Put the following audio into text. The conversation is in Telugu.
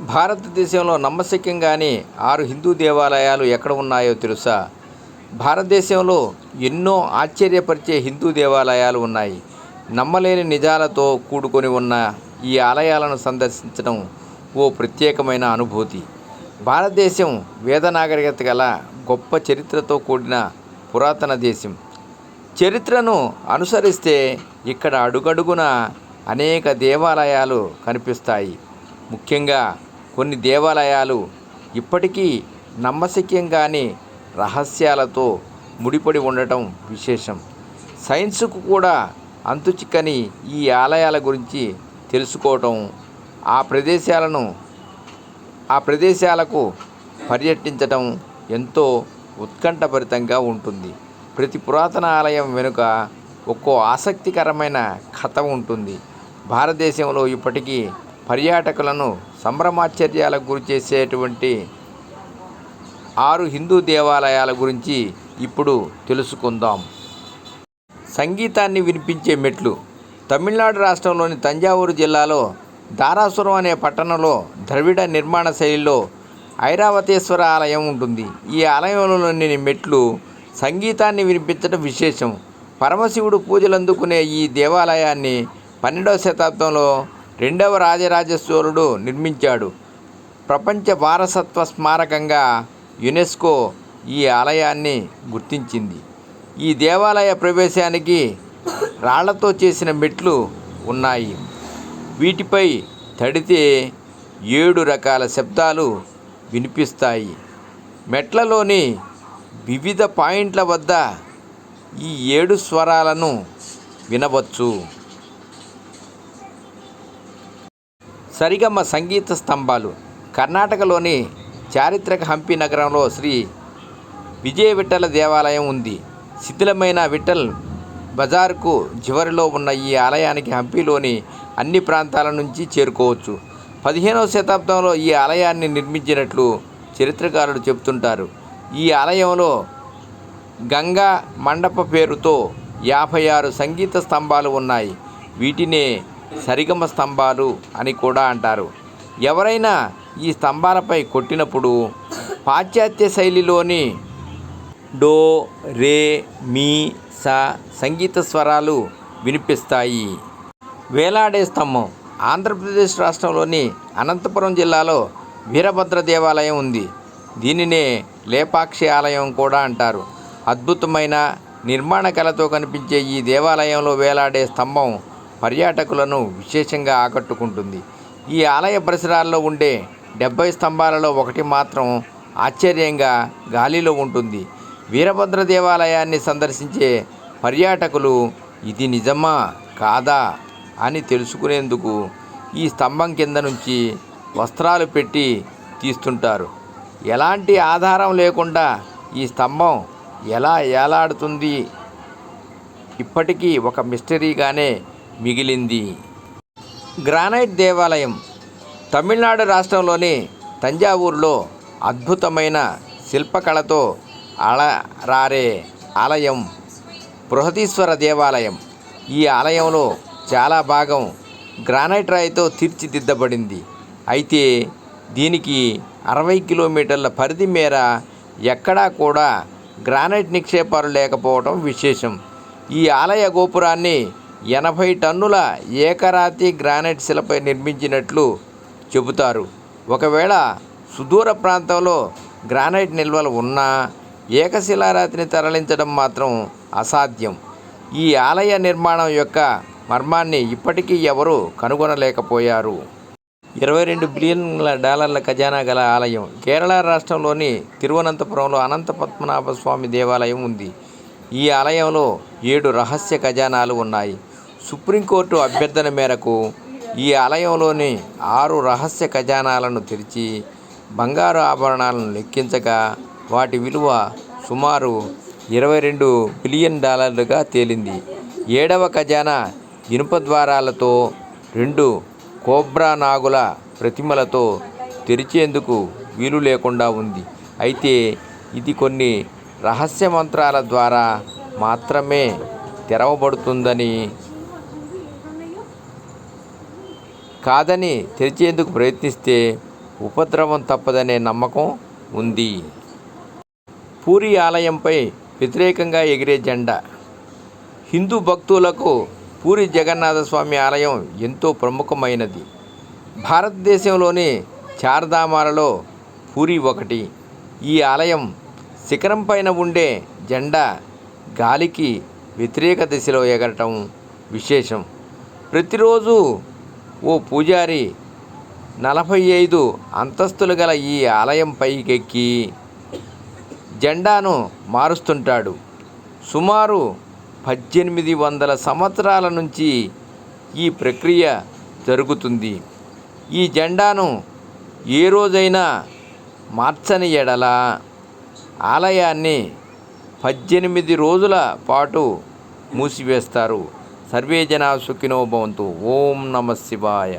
భారతదేశంలో నమ్మశక్యంగానే ఆరు హిందూ దేవాలయాలు ఎక్కడ ఉన్నాయో తెలుసా? భారతదేశంలో ఎన్నో ఆశ్చర్యపరిచే హిందూ దేవాలయాలు ఉన్నాయి. నమ్మలేని నిజాలతో కూడుకొని ఉన్న ఈ ఆలయాలను సందర్శించడం ఓ ప్రత్యేకమైన అనుభూతి. భారతదేశం వేద నాగరికత గల గొప్ప చరిత్రతో కూడిన పురాతన దేశం. చరిత్రను అనుసరిస్తే ఇక్కడ అడుగడుగున అనేక దేవాలయాలు కనిపిస్తాయి. ముఖ్యంగా కొన్ని దేవాలయాలు ఇప్పటికీ నమ్మశక్యంగాని రహస్యాలతో ముడిపడి ఉండటం విశేషం. సైన్స్కు కూడా అంతుచిక్కని ఈ ఆలయాల గురించి తెలుసుకోవటం ఆ ప్రదేశాలను ఆ ప్రదేశాలకు పర్యటించటం ఎంతో ఉత్కంఠభరితంగా ఉంటుంది. ప్రతి పురాతన ఆలయం వెనుక ఒక్కో ఆసక్తికరమైన కథ ఉంటుంది. భారతదేశంలో ఇప్పటికీ పర్యాటకులను సంభ్రమాశ్చర్యాలకు గురి చేసేటువంటి ఆరు హిందూ దేవాలయాల గురించి ఇప్పుడు తెలుసుకుందాం. సంగీతాన్ని వినిపించే మెట్లు. తమిళనాడు రాష్ట్రంలోని తంజావూరు జిల్లాలో దారాసురం అనే పట్టణంలో ద్రవిడ నిర్మాణ శైలిలో ఐరావతేశ్వర ఆలయం ఉంటుంది. ఈ ఆలయంలోని మెట్లు సంగీతాన్ని వినిపించడం విశేషం. పరమశివుడు పూజలు అందుకునే ఈ దేవాలయాన్ని పన్నెండవ శతాబ్దంలో రెండవ రాజరాజేశ్వరుడు నిర్మించాడు. ప్రపంచ వారసత్వ స్మారకంగా యునెస్కో ఈ ఆలయాన్ని గుర్తించింది. ఈ దేవాలయ ప్రవేశానికి రాళ్ళతో చేసిన మెట్లు ఉన్నాయి. వీటిపై తడితే ఏడు రకాల శబ్దాలు వినిపిస్తాయి. మెట్లలోని వివిధ పాయింట్ల వద్ద ఈ ఏడు స్వరాలను వినవచ్చు. సరిగమ్మ సంగీత స్తంభాలు. కర్ణాటకలోని చారిత్రక హంపి నగరంలో శ్రీ విజయ విఠల దేవాలయం ఉంది. శిథిలమైన విఠల్ బజార్కు చివరిలో ఉన్న ఈ ఆలయానికి హంపిలోని అన్ని ప్రాంతాల నుంచి చేరుకోవచ్చు. పదిహేనవ శతాబ్దంలో ఈ ఆలయాన్ని నిర్మించినట్లు చరిత్రకారులు చెబుతుంటారు. ఈ ఆలయంలో గంగా మండప పేరుతో యాభై ఆరు సంగీత స్తంభాలు ఉన్నాయి. వీటినే సరిగమ స్తంభాలు అని కూడా అంటారు. ఎవరైనా ఈ స్తంభాలపై కొట్టినప్పుడు పాశ్చాత్య శైలిలోని డో రే మీ సా సంగీత స్వరాలు వినిపిస్తాయి. వేలాడే స్తంభం. ఆంధ్రప్రదేశ్ రాష్ట్రంలోని అనంతపురం జిల్లాలో వీరభద్ర దేవాలయం ఉంది. దీనినే లేపాక్షి ఆలయం కూడా అంటారు. అద్భుతమైన నిర్మాణ కళతో కనిపించే ఈ దేవాలయంలో వేలాడే స్తంభం పర్యాటకులను విశేషంగా ఆకట్టుకుంటుంది. ఈ ఆలయ పరిసరాల్లో ఉండే డెబ్బై స్తంభాలలో ఒకటి మాత్రం ఆశ్చర్యంగా గాలిలో ఉంటుంది. వీరభద్ర దేవాలయాన్ని సందర్శించే పర్యాటకులు ఇది నిజమా? కాదా? అని తెలుసుకునేందుకు ఈ స్తంభం కింద నుంచి వస్త్రాలు పెట్టి తీస్తుంటారు. ఎలాంటి ఆధారం లేకుండా ఈ స్తంభం ఎలా ఏలాడుతుంది? ఇప్పటికీ ఒక మిస్టరీగానే మిగిలింది. గ్రానైట్ దేవాలయం తమిళనాడు రాష్ట్రంలోని తంజావూరులో అద్భుతమైన శిల్పకళతో అలరారే ఆలయం బృహదీశ్వర దేవాలయం. ఈ ఆలయంలో చాలా భాగం గ్రానైట్ రాయితో తీర్చిదిద్దబడింది. అయితే దీనికి అరవై కిలోమీటర్ల పరిధి మేర ఎక్కడా కూడా గ్రానైట్ నిక్షేపాలు లేకపోవడం విశేషం. ఈ ఆలయ గోపురాన్ని ఎనభై టన్నుల ఏకరాతి గ్రానైట్ శిలపై నిర్మించినట్లు చెబుతారు. ఒకవేళ సుదూర ప్రాంతంలో గ్రానైట్ నిల్వలు ఉన్నా ఏకశిలారాతిని తరలించడం మాత్రం అసాధ్యం. ఈ ఆలయ నిర్మాణం యొక్క మర్మాన్ని ఇప్పటికీ ఎవరూ కనుగొనలేకపోయారు. ఇరవై రెండు బిలియన్ల డాలర్ల ఖజానా గల ఆలయం కేరళ రాష్ట్రంలోని తిరువనంతపురంలో అనంత పద్మనాభ స్వామి దేవాలయం ఉంది. ఈ ఆలయంలో ఏడు రహస్య ఖజానాలు ఉన్నాయి. సుప్రీంకోర్టు అభ్యర్థన మేరకు ఈ ఆలయంలోని ఆరు రహస్య ఖజానాలను తెరిచి బంగారు ఆభరణాలను లెక్కించగా వాటి విలువ సుమారు ఇరవై రెండు బిలియన్ డాలర్లుగా తేలింది. ఏడవ ఖజానా ఇనుప ద్వారాలతో రెండు కోబ్రా నాగుల ప్రతిమలతో తెరిచేందుకు వీలు లేకుండా ఉంది. అయితే ఇది కొన్ని రహస్య మంత్రాల ద్వారా మాత్రమే తెరవబడుతుందని కాదని తెరిచేందుకు ప్రయత్నిస్తే ఉపద్రవం తప్పదనే నమ్మకం ఉంది. పూరి ఆలయంపై వ్యతిరేకంగా ఎగిరే జెండా. హిందూ భక్తులకు పూరి జగన్నాథ స్వామి ఆలయం ఎంతో ప్రముఖమైనది. భారతదేశంలోని చార్ధామాలలో పూరి ఒకటి. ఈ ఆలయం శిఖరం పైన ఉండే జెండా గాలికి వ్యతిరేక దిశలో ఎగరటం విశేషం. ప్రతిరోజు ఓ పూజారి నలభై ఐదు అంతస్తులు గల ఈ ఆలయం పైకెక్కి జెండాను మారుస్తుంటాడు. సుమారు పద్దెనిమిది వందల సంవత్సరాల నుంచి ఈ ప్రక్రియ జరుగుతుంది. ఈ జెండాను ఏ రోజైనా మార్చని ఎడల ఆలయాన్ని పద్దెనిమిది రోజుల పాటు మూసివేస్తారు. ಸರ್ವೇ ಜನ ಸುಖಿನೋ ಭವಂತು ಓಂ ನಮಃ ಶಿವಾಯ.